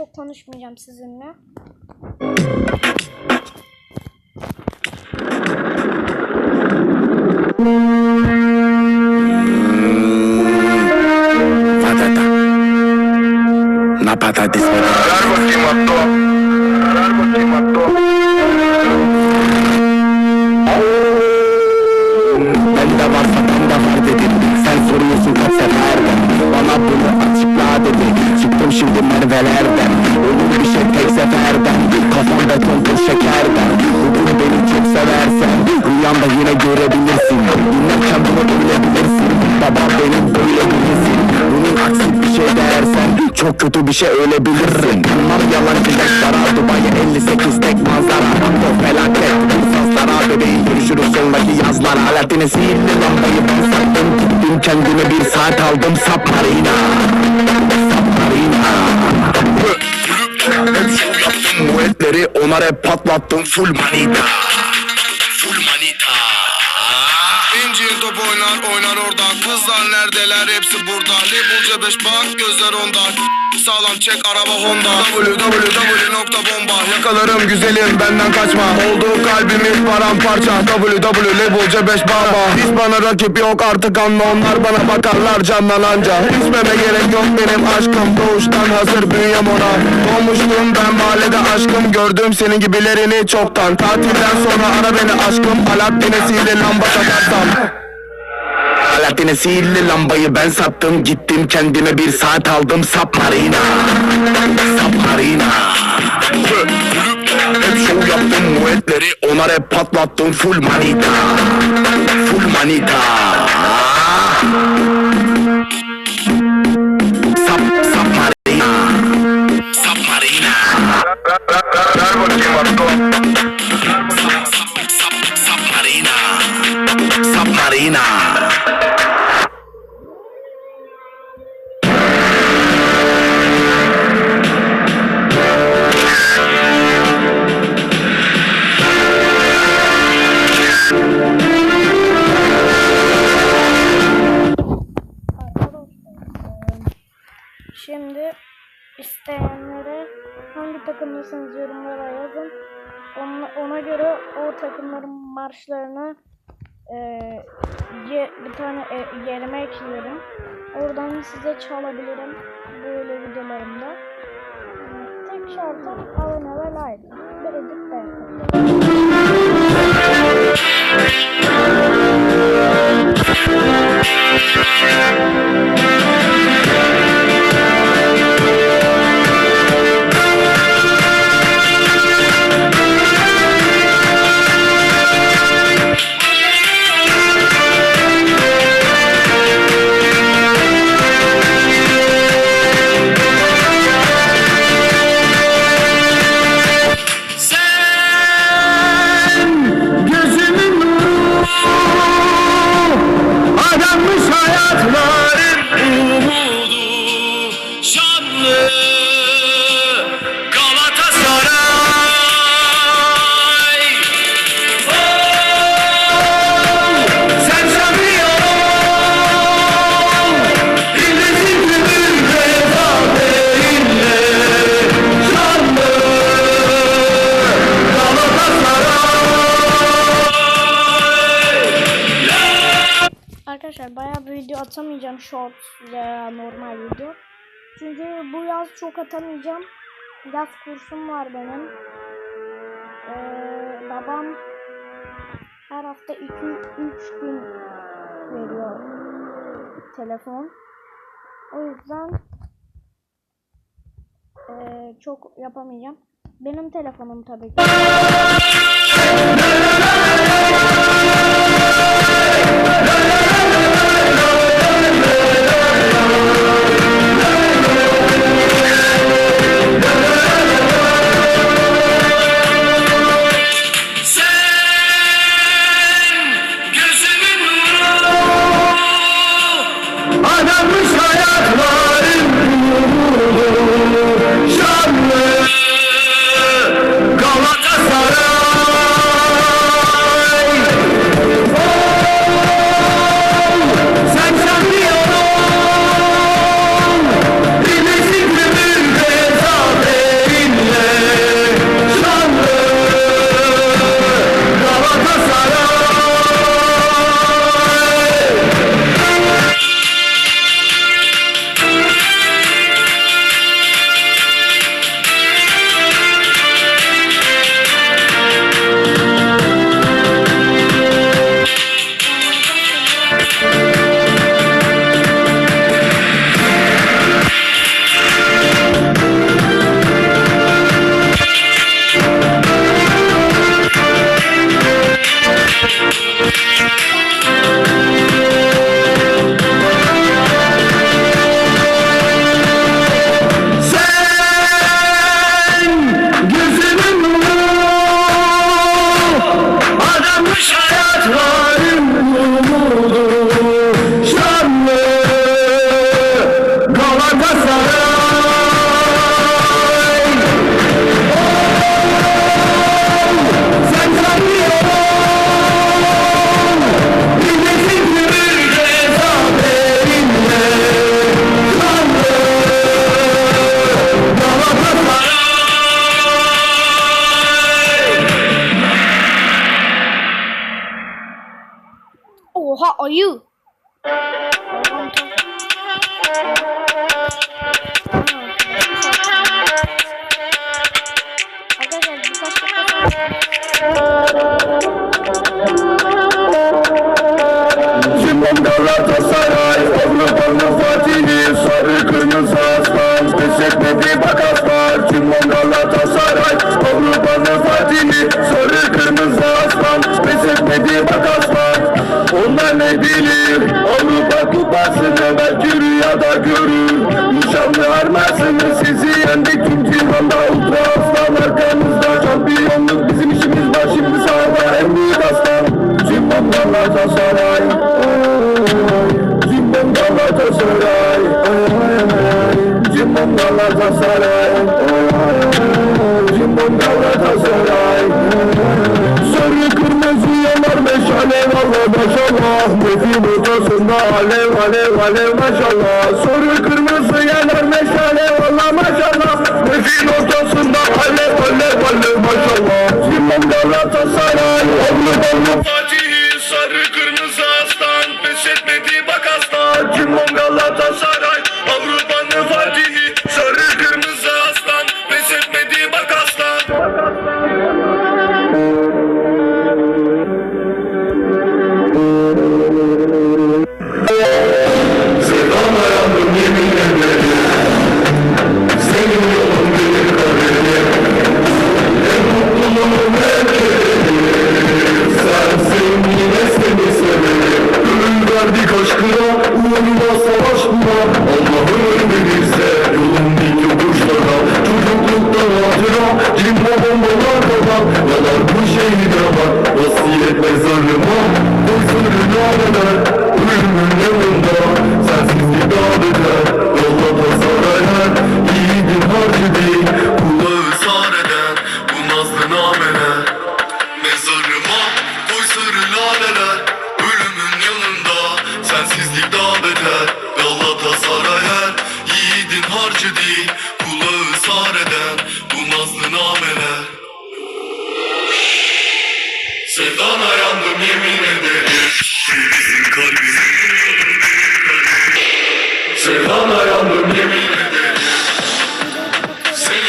çok konuşmayacağım sizinle. Patata. Na patates. Ver bakayım. Şimdi mervelerden bir şey tek seferden Kafam beton tur şekerden. Bugün beni çok seversen Rüyanda yine görebilirsin. Dinlerken bunu bilebilirsin Baba benim böyle birisin Bunun aksi bir şey dersen Çok kötü bir şey ölebilirsin. Bunlar yalancı yaşlara Dubai 58 tek manzara. Aktor felaket Sazlara bebeğim görüşürüz sonraki yazlar. Aletine sihirli lambayı ben sattım Gittim kendime bir saat aldım Submarina Hep şov yaptım bu etleri Ona patlattım full manita. Full manita. İncil top oynar oynar orada. Kızlar neredeler? Hepsi burada. Label C5 bak gözler onda. Sağlam çek araba Honda. Www.bomba Yakalarım güzelim benden kaçma. Oldu kalbimiz paramparça. Www Label C5 baba. Hiç bana rakip yok artık anla. Onlar bana bakarlar canlananca İçmeme gerek yok benim aşkım. Doğuştan hazır bünyem ona. Doğmuştum ben mahallede aşkım. Gördüm senin gibilerini çoktan. Tatilden sonra ara beni aşkım. Alaaddin'e sihirli lamba takarsam Alaaddin'e sihirli lambayı ben sattım. Gittim kendime bir saat aldım. Submarina Submarina Hep şov yaptım. Bu etleri Ona rap patlattım. Full manita. Full manita Şimdi isteyenlere hangi takımlısınız yorumlara yazın. Ona, ona göre o takımların marşlarını eee, ye- bir tane e, yerime eklerim. Oradan size çalabilirim böyle videolarımda. Tek şartım abone ve like. Bir edit de Arkadaşlar bayağı bir video atamayacağım short veya normal video. Çünkü bu yaz çok atamayacağım. Yaz kursum var benim. Ee, babam her hafta 2-3 gün veriyor telefon. O yüzden ee, çok yapamayacağım. Benim telefonum tabii ki. Galatasaray Avrupa'nın Fatih'i Sarı kırmızı aslan Pes etmedi Armasını sizi. Yendik tüm cihanda Ultra aslan arkamızda. Şampiyonluk bizim işimiz var şimdi sahada en büyük aslan Cimbom Galatasaray. Cimbom Galatasaray. Cimbom Galatasaray. Cimbom Galatasaray. Sarı kırmızı yanar meşale valla maşallah. Nefin ortasında alev alev alev maşallah. Sarı kırmızı meşale valla maşallah Nefin ortasında alev alev alev maşallah. Cimbom Galatasaray Spirit değil Kulağı sar eden Bu nazlı nameler. Sevdana yandım yemin ederim. Sevdana yandım yemin